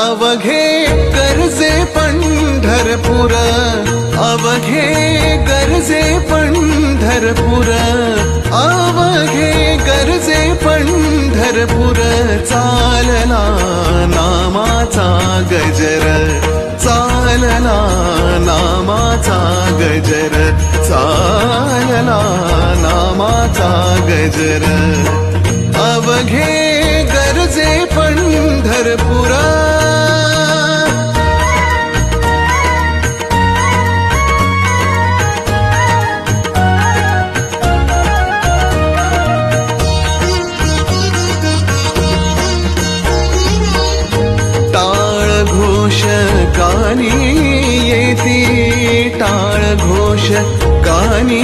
अवघे कर्जे पंढरपूर अवघे गरजे पंढरपूर अवघे गरजे पंढरपूर चालला नामाचा गजर चालला नामाचा गजर चालला नामाचा गजर अवघे पंढरपुरा टाळ घोष कानी येती टाळ घोष कानी